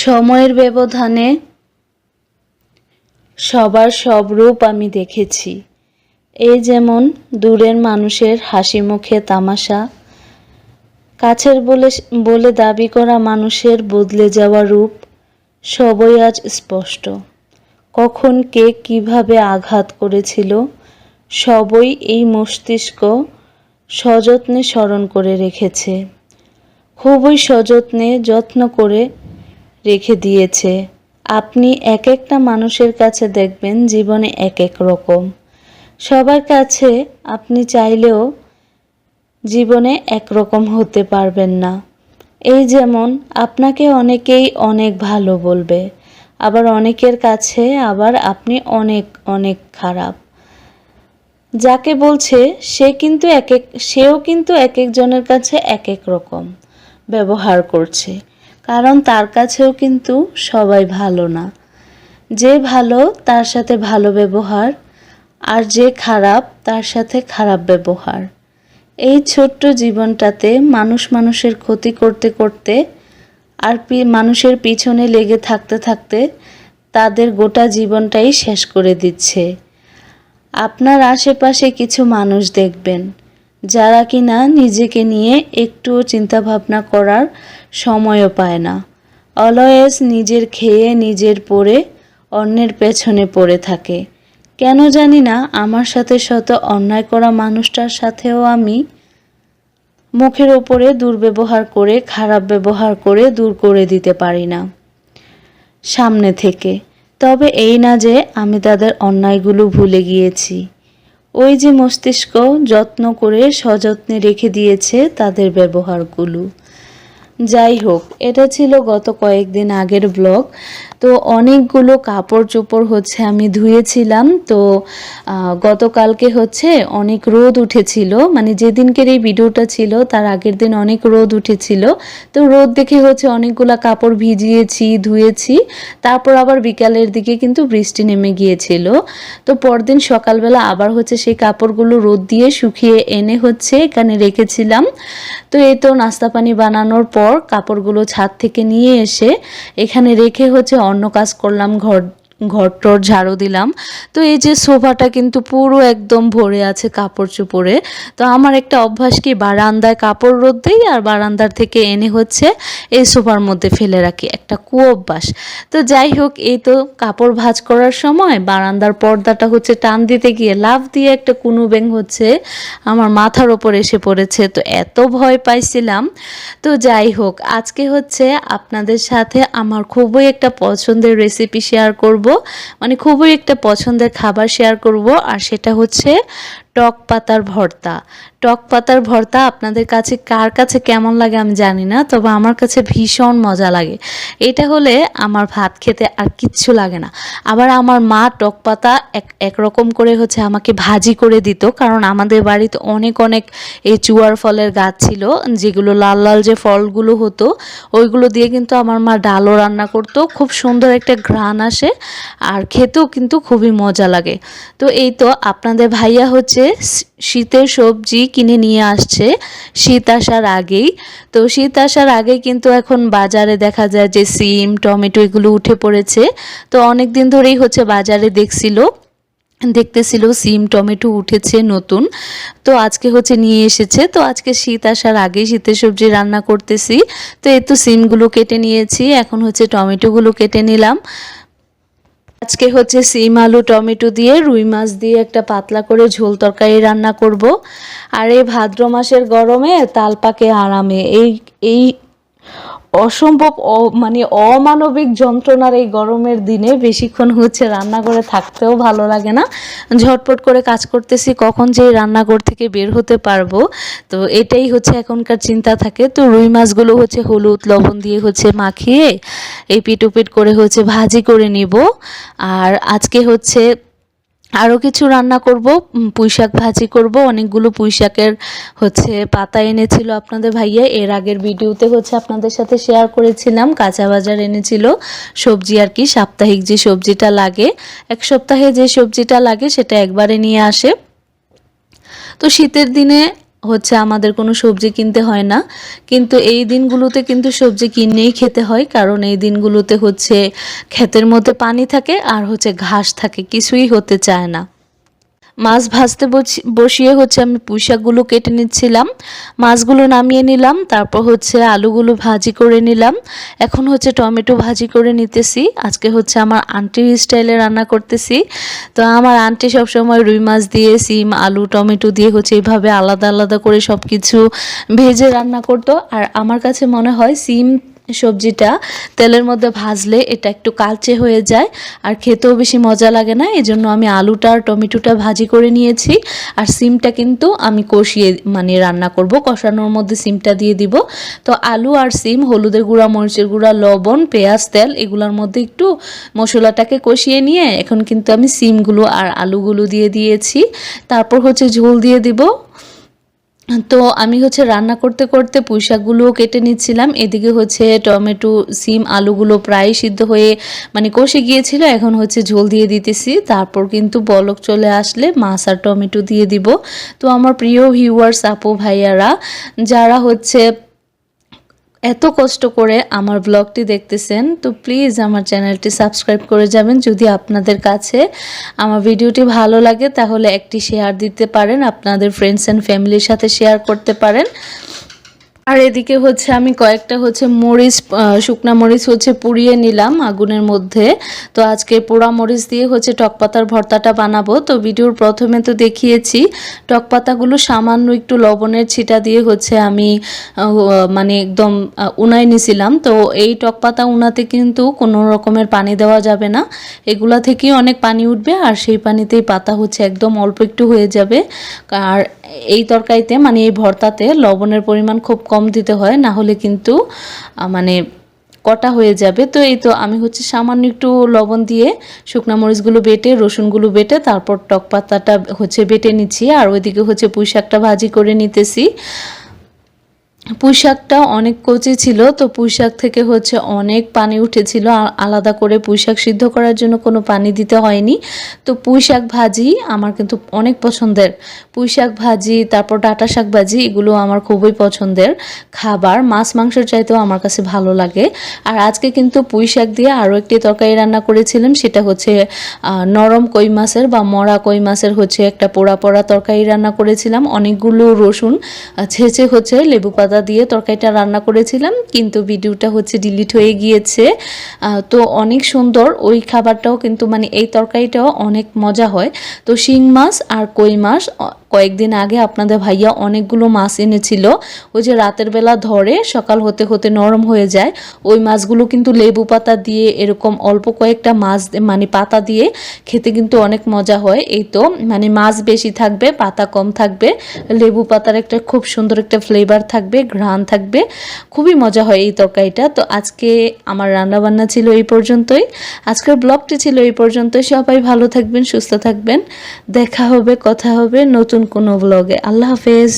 সময়ের ব্যবধানে সবার সব রূপ আমি দেখেছি। এই যেমন দূরের মানুষের হাসি মুখে তামাশা, কাছের বলে বলে দাবি করা মানুষের বদলে যাওয়া রূপ, সবই আজ স্পষ্ট। কখন কে কীভাবে আঘাত করেছিল, সবই এই মস্তিষ্ক সযত্নে স্মরণ করে রেখেছে। খুবই সযত্নে যত্ন করে রেখে দিয়েছে। আপনি এক একটা মানুষের কাছে দেখবেন জীবনে এক এক রকম। সবার কাছে আপনি চাইলেও জীবনে একরকম হতে পারবেন না। এই যেমন আপনাকে অনেকেই অনেক ভালো বলবে, আবার অনেকের কাছে আবার আপনি অনেক অনেক খারাপ। যাকে বলছে, সে কিন্তু এক এক, সেও কিন্তু এক একজনের কাছে এক এক রকম ব্যবহার করছে। কারণ তার কাছেও কিন্তু সবাই ভালো না। যে ভালো, তার সাথে ভালো ব্যবহার, আর যে খারাপ, তার সাথে খারাপ ব্যবহার। এই ছোট্ট জীবনটাতে মানুষ মানুষের ক্ষতি করতে করতে, আর মানুষের পিছনে লেগে থাকতে থাকতে, তাদের গোটা জীবনটাই শেষ করে দিচ্ছে। আপনার আশেপাশে কিছু মানুষ দেখবেন। যারা কিনা নিজেকে নিয়ে একটুও চিন্তা ভাবনা করার সময়ও পায় না। অলওয়েজ নিজের খেয়ে নিজের পরে অন্যের পেছনে পড়ে থাকে। কেন জানি না, আমার সাথে শত অন্যায় করা মানুষটার সাথেও আমি মুখের ওপরে দুর্ব্যবহার করে, খারাপ ব্যবহার করে দূর করে দিতে পারি না। সামনে থেকে। তবে এই না যে আমি তাদের অন্যায়গুলো ভুলে গিয়েছি। ওই যে মস্তিষ্ক যত্ন করে সযত্নে রেখে দিয়েছে তাদের ব্যবহারগুলো। যাই হোক, এটা ছিল গত কয়েকদিন আগের ব্লগ। তো অনেকগুলো কাপড় চোপড় হচ্ছে আমি ধুয়েছিলাম। তো গতকালকে হচ্ছে অনেক রোদ উঠেছিল। মানে যেদিনকের এই ভিডিওটা ছিল, তার আগের দিন অনেক রোদ উঠেছিল। তো রোদ দেখে হচ্ছে অনেকগুলা কাপড় ভিজিয়েছি, ধুয়েছি। তারপর আবার বিকালের দিকে কিন্তু বৃষ্টি নেমে গিয়েছিল। তো পরদিন সকালবেলা আবার হচ্ছে সেই কাপড়গুলো রোদ দিয়ে শুকিয়ে এনে হচ্ছে এখানে রেখেছিলাম। তো এই তো নাস্তা পানি বানানোর পর কাপড়গুলো ছাদ থেকে নিয়ে এসে এখানে রেখে হচ্ছে অন্য কাজ করলাম ঘর ঘর টর ঝাড়ু দিলাম। তো এই যে সোফাটা কিন্তু পুরো একদম ভরে আছে কাপড় চোপড়ে তো আমার একটা অভ্যাস কি, বারান্দায় কাপড় রোদ দেই আর বারান্দার থেকে এনে হচ্ছে এই সোফার মধ্যে ফেলে রাখি। একটা কু অভ্যাস তো যাই হোক, এই তো কাপড় ভাঁজ করার সময় বারান্দার পর্দাটা হচ্ছে টান দিতে গিয়ে লাভ দিয়ে একটা কুনু ব্যাং হচ্ছে আমার মাথার ওপর এসে পড়েছে। তো এত ভয় পাইছিলাম। তো যাই হোক, আজকে হচ্ছে আপনাদের সাথে আমার খুবই একটা পছন্দের রেসিপি শেয়ার করব। মানে খুবই একটা পছন্দের খাবার শেয়ার করব। আর সেটা হচ্ছে টক পাতার ভর্তা। টক পাতার ভর্তা আপনাদের কাছে কার কাছে কেমন লাগে আমি জানি না, তবে আমার কাছে ভীষণ মজা লাগে। এটা হলে আমার ভাত খেতে আর কিচ্ছু লাগে না। আবার আমার মা টক পাতা এক একরকম করে হচ্ছে আমাকে ভাজি করে দিত, কারণ আমাদের বাড়িতে অনেক অনেক এই চুয়ার ফলের গাছ ছিল, যেগুলো লাল লাল যে ফলগুলো হতো, ওইগুলো দিয়ে কিন্তু আমার মা ডালও রান্না করতো। খুব সুন্দর একটা ঘ্রাণ আসে, আর খেতেও কিন্তু খুবই মজা লাগে। তো এই তো আপনাদের ভাইয়া হচ্ছে শী- শীতের সবজি কিনে নিয়ে আসছে, শীত আসার আগেই। তো শীত আসার আগে কিন্তু এখন বাজারে দেখা যায় যে সিম, টমেটো এগুলো উঠে পড়েছে। তো অনেক দিন ধরেই হচ্ছে বাজারে দেখছিল, দেখতেছিল সিম, টমেটো উঠেছে নতুন। তো আজকে হচ্ছে নিয়ে এসেছে। তো আজকে শীত আসার আগেই শীতের সবজি রান্না করতেছি। তো এই তো সিমগুলো কেটে নিয়েছি, এখন হচ্ছে টমেটোগুলো কেটে নিলাম। আজকে হচ্ছে সিম, আলু, টমেটো দিয়ে রুই মাছ দিয়ে একটা পাতলা করে ঝোল তরকারি রান্না করব। আর এই ভাদ্র মাসের গরমে তালপাকে আরামে। এই এই অসম্ভব মানে অমানবিক যন্ত্রণার এই গরমের দিনে বেশিক্ষণ হচ্ছে রান্নাঘরে থাকতেও ভালো লাগে না। ঝটপট করে কাজ করতেছি, কখন যে রান্নাঘর থেকে বের হতে পারব। তো এটাই হচ্ছে এখনকার চিন্তা থাকে। তো রুই মাছগুলো হচ্ছে হলুদ, লবণ দিয়ে হচ্ছে মাখিয়ে এই পিট উপিট করে হচ্ছে ভাজি করে নিব। আর আজকে হচ্ছে আরও কিছু রান্না করব পুঁইশাক ভাজি করব, অনেকগুলো পুঁইশাকের হচ্ছে পাতা এনেছিল আপনাদের ভাইয়া। এর আগের ভিডিওতে হচ্ছে আপনাদের সাথে শেয়ার করেছিলাম, কাঁচা বাজার এনেছিল সবজি আর কি, সাপ্তাহিক যে সবজিটা লাগে, এক সপ্তাহে যে সবজিটা লাগে সেটা একবারে নিয়ে আসে। তো শীতের দিনে হচ্ছে আমাদের কোনো সবজি কিনতে হয় না। কিন্তু এই দিনগুলোতে কিন্তু সবজি কিনেই খেতে হয়, কারণ এই দিনগুলোতে হচ্ছে ক্ষেতের মধ্যে পানি থাকে আর হচ্ছে ঘাস থাকে, কিছুই হতে চায় না। মাছ ভাজতে বসি- বসিয়ে হচ্ছে আমি পুঁইশাকগুলো কেটে নিচ্ছিলাম। মাছগুলো নামিয়ে নিলাম, তারপর হচ্ছে আলুগুলো ভাজি করে নিলাম। এখন হচ্ছে টমেটো ভাজি করে নিতেছি। আজকে হচ্ছে আমার আন্টির স্টাইলে রান্না করতেছি। তো আমার আন্টি সবসময় রুই মাছ দিয়ে, সিম, আলু, টমেটো দিয়ে হচ্ছে এইভাবে আলাদা আলাদা করে সব কিছু ভেজে রান্না করতো। আর আমার কাছে মনে হয় সিম সবজিটা তেলের মধ্যে ভাজলে এটা একটু কালচে হয়ে যায় আর খেতেও বেশি মজা লাগে না। এই জন্য আমি আলুটা আর টমেটোটা ভাজি করে নিয়েছি আর সিমটা কিন্তু আমি কষিয়ে মানে রান্না করব। কষানোর মধ্যে সিমটা দিয়ে দিব। তো আলু আর সিম, হলুদের গুঁড়া, মরিচের গুঁড়া, লবণ, পেঁয়াজ, তেল এগুলোর মধ্যে একটু মশলাটাকে কষিয়ে নিয়ে এখন কিন্তু আমি সিমগুলো আর আলুগুলো দিয়ে দিয়েছি। তারপর হচ্ছে ঝোল দিয়ে দিব। তো আমি হচ্ছে রান্না করতে করতে পুঁইশাকগুলোও কেটে নিচ্ছিলাম। এদিকে হচ্ছে টমেটো, সিম, আলুগুলো প্রায় সিদ্ধ হয়ে মানে কষে গিয়েছিল। এখন হচ্ছে ঝোল দিয়ে দিতেছি। তারপর কিন্তু বলক চলে আসলে মাছ আর টমেটো দিয়ে দিব। তো আমার প্রিয় ভিউয়ার্স আপু, ভাইয়ারা, যারা হচ্ছে এত কষ্ট করে আমার ব্লগটি দেখতেছেন, তো প্লিজ আমার চ্যানেলটি সাবস্ক্রাইব করে যাবেন। যদি আপনাদের কাছে আমার ভিডিওটি ভালো লাগে, তাহলে একটি শেয়ার দিতে পারেন, আপনাদের ফ্রেন্ডস অ্যান্ড ফ্যামিলির সাথে শেয়ার করতে পারেন। আর এদিকে হচ্ছে আমি কয়েকটা হচ্ছে মরিচ শুকনা মরিচ হচ্ছে পুড়িয়ে নিলাম আগুনের মধ্যে। তো আজকে পোড়া মরিচ দিয়ে হচ্ছে টক পাতার ভর্তাটা বানাবো। তো ভিডিওর প্রথমে তো দেখিয়েছি, টক পাতাগুলো সামান্য একটু লবণের ছিটা দিয়ে হচ্ছে আমি মানে একদম উনাই নিছিলাম। তো এই টক পাতা উনাতে কিন্তু কোনো রকমের পানি দেওয়া যাবে না। এগুলা থেকেই অনেক পানি উঠবে আর সেই পানিতেই পাতা হচ্ছে একদম অল্প একটু হয়ে যাবে। আর এই তরকারিতে মানে এই ভর্তাতে লবণের পরিমাণ খুব কম দিতে হয়, না হলে কিন্তু মানে কটা হয়ে যাবে। তো এই তো আমি হচ্ছে সামান্য একটু লবণ দিয়ে শুকনা মরিচগুলো বেটে, রসুনগুলো বেটে, তারপর টক পাতাটা হচ্ছে বেটে নিচ্ছি। আর ওইদিকে হচ্ছে পুঁই শাকটা ভাজি করে নিতেছি। পুঁই শাকটা অনেক কচি ছিল, তো পুঁই শাক থেকে হচ্ছে অনেক পানি উঠেছিল। আলাদা করে পুঁই শাক সিদ্ধ করার জন্য কোনো পানি দিতে হয়নি। তো পুঁই শাক ভাজি আমার কিন্তু অনেক পছন্দের। পুঁই শাক ভাজি, তারপর ডাটা শাক ভাজি, এগুলো আমার খুবই পছন্দের। খাবার, মাছ মাংসের চাইতেও আমার কাছে ভালো লাগে। আর আজকে কিন্তু পুঁই শাক দিয়ে আরও একটি তরকারি রান্না করেছিলাম, সেটা হচ্ছে নরম কই মাছের বা মরা কই মাছের হচ্ছে একটা পোড়া পোড়া তরকারি রান্না করেছিলাম। অনেকগুলো রসুন ছেঁচে হচ্ছে লেবু পাতা দিয়ে তরকারিটা রান্না করেছিলাম, কিন্তু ভিডিওটা হচ্ছে ডিলিট হয়ে গিয়েছে। তো অনেক সুন্দর, ওই খাবারটাও কিন্তু মানে এই তরকারিটাও অনেক মজা হয়। তো শিং মাছ আর কই মাছ কয়েকদিন আগে আপনাদের ভাইয়া অনেকগুলো মাছ এনেছিল। ওই যে রাতের বেলা ধরে সকাল হতে হতে নরম হয়ে যায়। ওই মাছগুলো কিন্তু লেবু পাতা দিয়ে এরকম অল্প কয়েকটা মাছ মানে পাতা দিয়ে খেতে কিন্তু অনেক মজা হয়। এই তো মানে মাছ বেশি থাকবে, পাতা কম থাকবে, লেবু পাতার একটা খুব সুন্দর একটা ফ্লেভার থাকবে, ঘ্রাণ থাকবে। খুবই মজা হয় এই তরকারিটা। তো আজকে আমার রান্নাবান্না ছিল এই পর্যন্তই। আজকের ব্লগটি ছিল এই পর্যন্তই। সবাই ভালো থাকবেন, সুস্থ থাকবেন। দেখা হবে, কথা হবে নতুন কোনো ব্লগে আল্লাহ হাফেজ।